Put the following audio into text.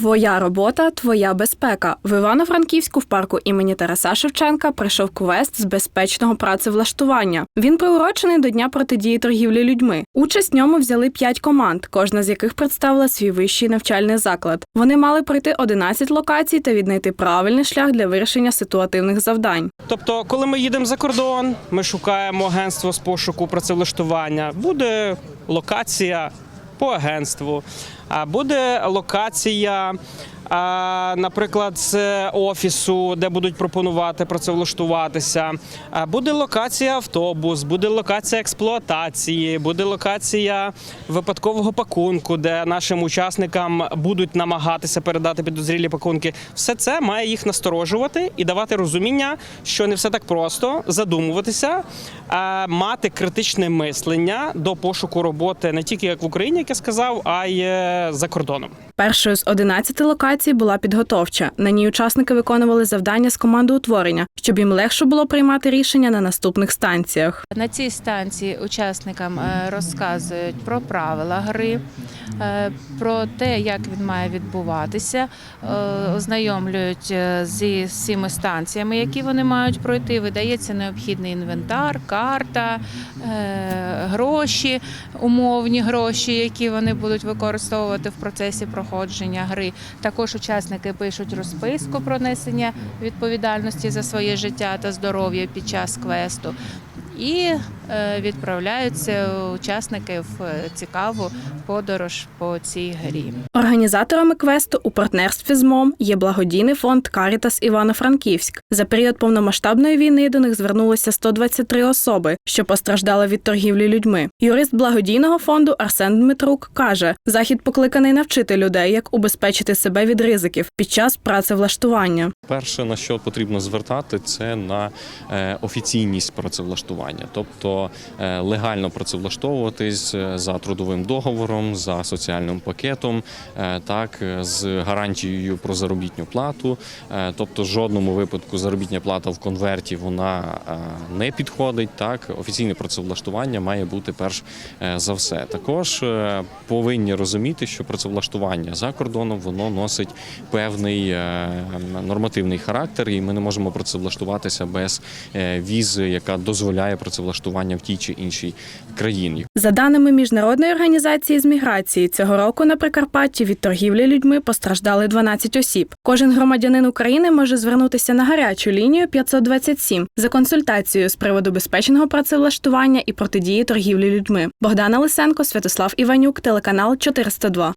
Твоя робота, твоя безпека. В Івано-Франківську в парку імені Тараса Шевченка прийшов квест з безпечного працевлаштування. Він приурочений до дня протидії торгівлі людьми. Участь в ньому взяли п'ять команд, кожна з яких представила свій вищий навчальний заклад. Вони мали пройти 11 локацій та віднайти правильний шлях для вирішення ситуативних завдань. Тобто, коли ми їдемо за кордон, ми шукаємо агентство з пошуку працевлаштування. Буде локація по агентству, буде локація. Наприклад, з офісу, де будуть пропонувати працевлаштуватися, буде локація автобус, буде локація експлуатації, буде локація випадкового пакунку, де нашим учасникам будуть намагатися передати підозрілі пакунки. Все це має їх насторожувати і давати розуміння, що не все так просто задумуватися, мати критичне мислення до пошуку роботи не тільки як в Україні, як я сказав, а й за кордоном. Першою з 11 локацій була підготовча. На ній учасники виконували завдання з командоутворення, щоб їм легше було приймати рішення на наступних станціях. На цій станції учасникам е, розказують про правила гри, е, про те, як він має відбуватися, е, ознайомлюють зі всіма станціями, які вони мають пройти. Видається необхідний інвентар, карта, гроші, умовні гроші, які вони будуть використовувати в процесі проходження гри. Також учасники пишуть розписку про несення відповідальності за своє життя та здоров'я під час квесту. І е, відправляються учасники в е, цікаву подорож по цій грі. Організаторами квесту у партнерстві з МОМ є благодійний фонд Карітас Івано-Франківськ. За період повномасштабної війни до них звернулося 123 особи, що постраждали від торгівлі людьми. Юрист благодійного фонду Арсен Дмитрук каже: захід покликаний навчити людей, як убезпечити себе від ризиків під час працевлаштування. Перше, на що потрібно звертати, це на е, офіційність працевлаштування, тобто е, легально працевлаштовуватись е, за трудовим договором, за соціальним пакетом, е, так з гарантією про заробітну плату. Тобто, в жодному випадку заробітня плата в конверті вона не підходить. Так, офіційне працевлаштування має бути перш за все. Також повинні розуміти, що працевлаштування за кордоном воно носить певний нормативний характер, і ми не можемо працевлаштуватися без візи, яка дозволяє працевлаштування в тій чи іншій країні. За даними міжнародної організації з міграції, цього року на Прикарпатті від торгівлі людьми постраждали 12 осіб. Кожен громадянин України може звернутися на гарячу лінію 527 за консультацією з приводу безпечного працевлаштування і протидії торгівлі людьми. Богдана Лисенко, Святослав Іванюк, телеканал 402.